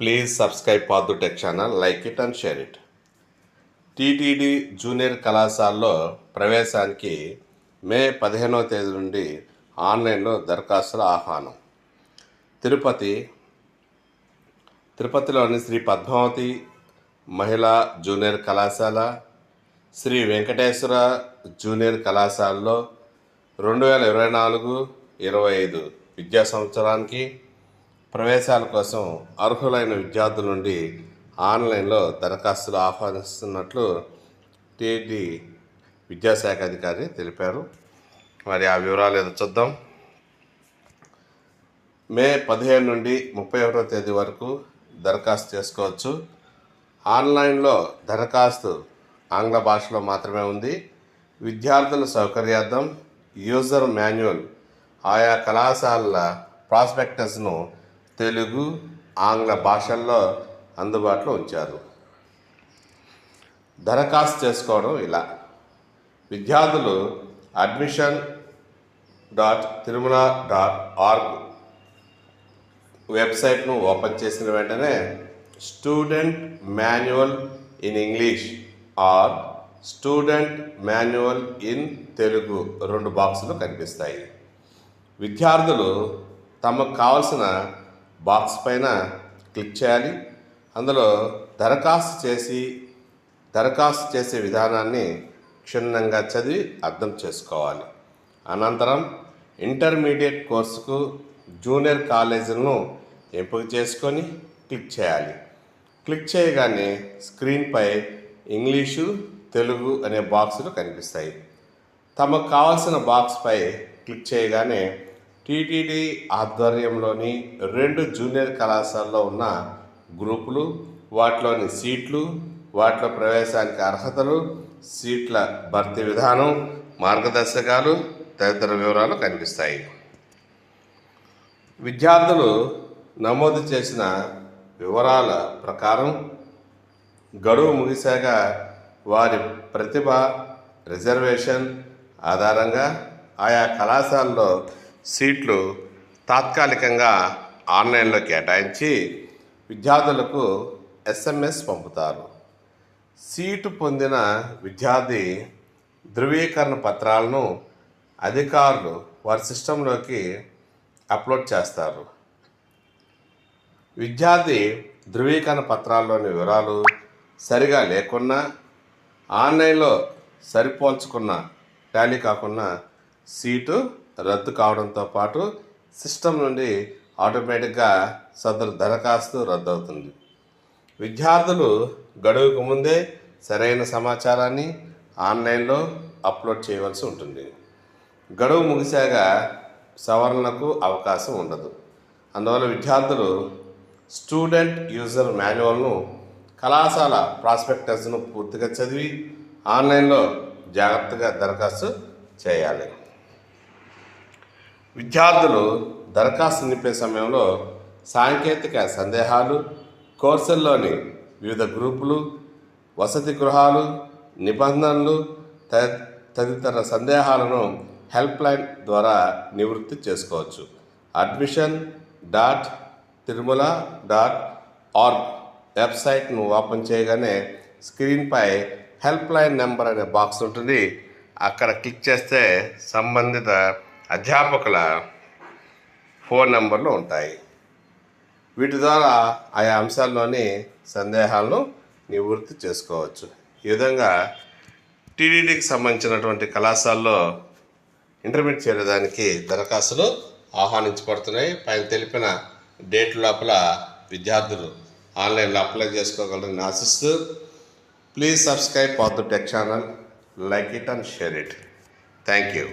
Please subscribe పాదు tech channel like it and share it. TTD junior కళాశాలలో ప్రవేశానికి మే పదిహేనవ తేదీ నుండి ఆన్లైన్లో దరఖాస్తుల ఆహ్వానం. తిరుపతి తిరుపతిలోని శ్రీ పద్మావతి మహిళా జూనియర్ కళాశాల శ్రీ వెంకటేశ్వర జూనియర్ కళాశాలలో రెండు వేల ఇరవై నాలుగు ఇరవై ఐదు విద్యా సంవత్సరానికి ప్రవేశాల కోసం అర్హులైన విద్యార్థుల నుండి ఆన్లైన్లో దరఖాస్తులు ఆహ్వానిస్తున్నట్లు టీటీ విద్యాశాఖ అధికారి తెలిపారు. మరి ఆ వివరాలు ఏదో చూద్దాం. మే పదిహేను నుండి ముప్పై ఒకటో తేదీ వరకు దరఖాస్తు చేసుకోవచ్చు. ఆన్లైన్లో దరఖాస్తు ఆంగ్ల భాషలో మాత్రమే ఉంది. విద్యార్థుల సౌకర్యార్థం యూజర్ మాన్యువల్ ఆయా కళాశాలల ప్రాస్పెక్టస్ను తెలుగు ఆంగ్ల భాషల్లో అందుబాటులో ఉంచారు. దరఖాస్తు చేసుకోవడం ఇలా. విద్యార్థులు admission dot Tirumala dot org వెబ్సైట్ను ఓపెన్ చేసిన వెంటనే student manual in English or student manual in Telugu రెండు బాక్సులు కనిపిస్తాయి. విద్యార్థులు తమకు కావలసిన బాక్స్ పైన క్లిక్ చేయాలి. అందులో దరఖాస్తు చేసి దరఖాస్తు చేసే విధానాన్ని క్షుణ్ణంగా చదివి అర్థం చేసుకోవాలి. అనంతరం ఇంటర్మీడియట్ కోర్సుకు జూనియర్ కాలేజీలను ఎంపిక చేసుకొని క్లిక్ చేయాలి. క్లిక్ చేయగానే స్క్రీన్పై ఇంగ్లీషు తెలుగు అనే బాక్సులు కనిపిస్తాయి. తమకు కావాల్సిన బాక్స్పై క్లిక్ చేయగానే టీటీడీ ఆధ్వర్యంలోని రెండు జూనియర్ కళాశాలలో ఉన్న గ్రూపులు వాటిలోని సీట్లు వాటిలో ప్రవేశానికి అర్హతలు సీట్ల భర్తీ విధానం మార్గదర్శకాలు తదితర వివరాలు కనిపిస్తాయి. విద్యార్థులు నమోదు చేసిన వివరాల ప్రకారం గడువు ముగిశాక వారి ప్రతిభ రిజర్వేషన్ ఆధారంగా ఆయా కళాశాలలో సీట్లు తాత్కాలికంగా ఆన్లైన్లో కేటాయించి విద్యార్థులకు ఎస్ఎంఎస్ పంపుతారు. సీటు పొందిన విద్యార్థి ధృవీకరణ పత్రాలను అధికారులు వారి సిస్టంలోకి అప్లోడ్ చేస్తారు. విద్యార్థి ధృవీకరణ పత్రాల్లోని వివరాలు సరిగా లేకున్నా ఆన్లైన్లో సరిపోల్చుకున్న టాలీ కాకుండా సీటు రద్దు కావడంతో పాటు సిస్టమ్ నుండి ఆటోమేటిక్గా సదరు దరఖాస్తు రద్దవుతుంది. విద్యార్థులు గడువుకు ముందే సరైన సమాచారాన్ని ఆన్లైన్లో అప్లోడ్ చేయవలసి ఉంటుంది. గడువు ముగిశాక సవరణకు అవకాశం ఉండదు. అందువల్ల విద్యార్థులు స్టూడెంట్ యూజర్ మాన్యువల్ను కళాశాల ప్రాస్పెక్టస్ను పూర్తిగా చదివి ఆన్లైన్లో జాగ్రత్తగా దరఖాస్తు చేయాలి. విద్యార్థులు దరఖాస్తు నింపే సమయంలో సాంకేతిక సందేహాలు కోర్సుల్లోని వివిధ గ్రూపులు వసతి గృహాలు నిబంధనలు తదితర సందేహాలను హెల్ప్ లైన్ ద్వారా నివృత్తి చేసుకోవచ్చు. Admission dot Tirumala dot org వెబ్సైట్ను ఓపెన్ చేయగానే స్క్రీన్పై హెల్ప్ లైన్ నెంబర్ అనే బాక్స్ ఉంటుంది. అక్కడ క్లిక్ చేస్తే సంబంధిత అధ్యాపకుల ఫోన్ నెంబర్లు ఉంటాయి. వీటి ద్వారా ఆయా అంశాల్లోని సందేహాలను నివృత్తి చేసుకోవచ్చు. ఈ విధంగా టీడీడీకి సంబంధించినటువంటి కళాశాలలో ఇంటర్మీడియట్ చేరడానికి దరఖాస్తులు ఆహ్వానించబడుతున్నాయి. పైన తెలిపిన డేట్ లోపల విద్యార్థులు ఆన్లైన్లో అప్లై చేసుకోగలరని ఆశిస్తూ please subscribe Paathu tech channel. Like it and share it. Thank you.